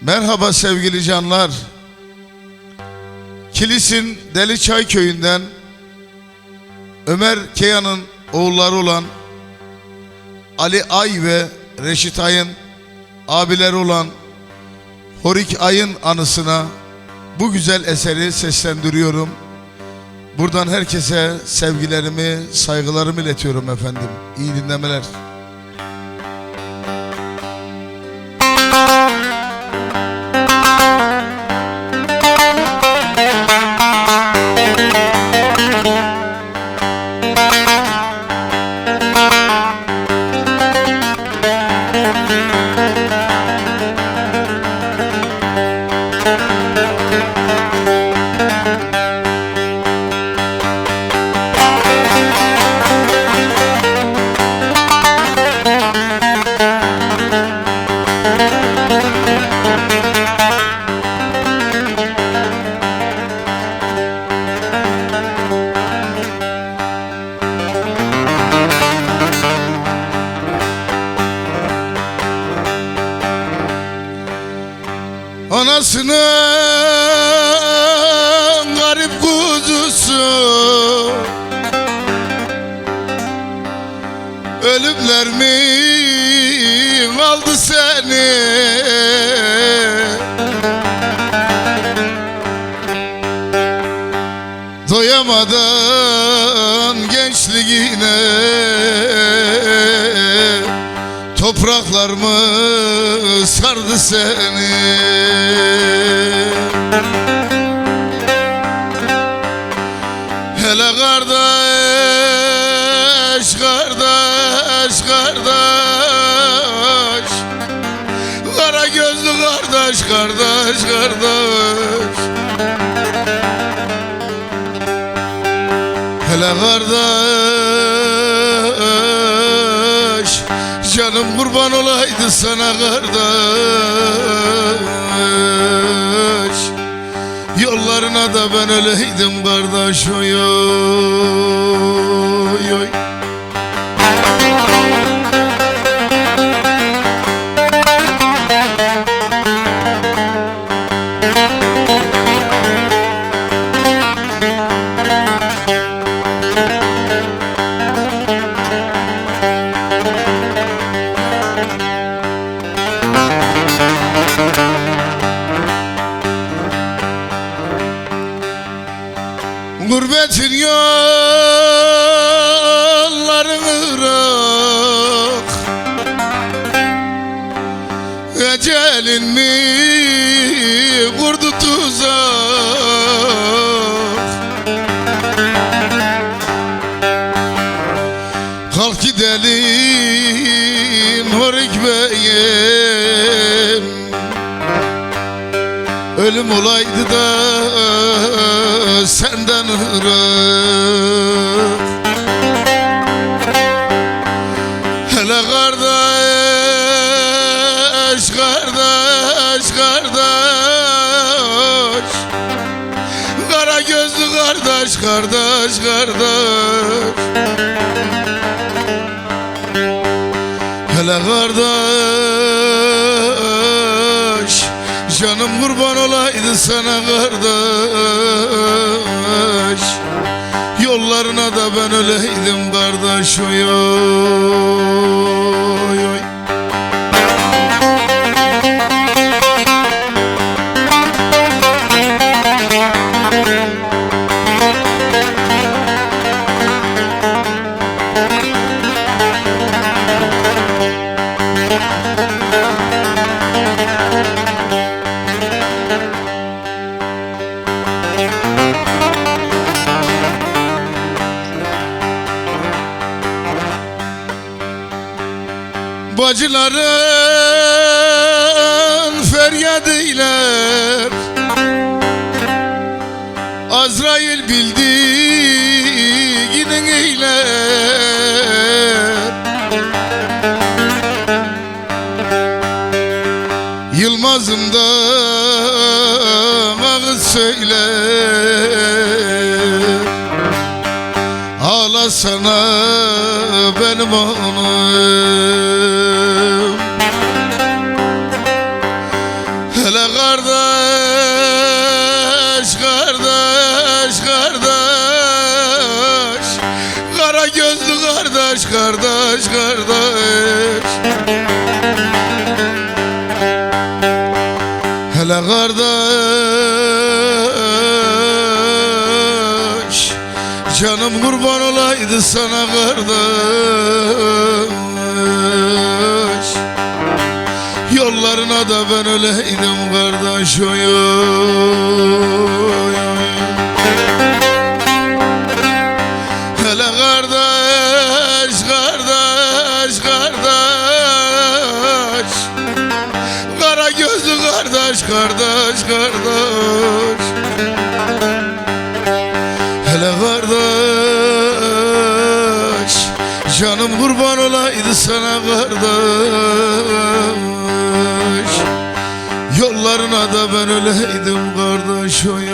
Merhaba sevgili canlar. Kilis'in Deliçay köyünden Ömer Keyan'ın oğulları olan Ali Ay ve Reşit Ay'ın abileri olan Horik Ay'ın anısına bu güzel eseri seslendiriyorum. Buradan herkese sevgilerimi, saygılarımı iletiyorum efendim. İyi dinlemeler. Anasının garip kuzusu. Ölümler mi aldı seni? Doyamadın gençliğine Topraklar mı sardı seni. Hele kardeş, kardeş, kardeş. Kara gözlü kardeş, kardeş, kardeş. Hele kardeş Canım kurban olaydı sana kardeş. Yollarına da ben öleydim kardeş oy oy oy Ölüm olaydı da senden ırak Hele kardeş, kardeş, kardeş. Kara gözlü kardeş, kardeş, kardeş. Hele kardeş Canım kurban olaydı sana kardeş. Yollarına da ben öleydim kardeş oy oy oy Bacıların feryadıyla Azrail bildi gidin eyler Yılmaz'ım da ağız söyler Ağlasana benim hanım kardeş, kardeş, kardeş. Kara gözlü kardeş, kardeş, kardeş. Hele kardeş Canım kurban olaydı sana kardeş. Yollarına da ben öleydim oy. Hele kardeş kardeş kardeş. Kara gözlü kardeş kardeş kardeş. Hele kardeş Canım kurban olaydı sana kardeş Yollarına da ben öleydim kardeş oy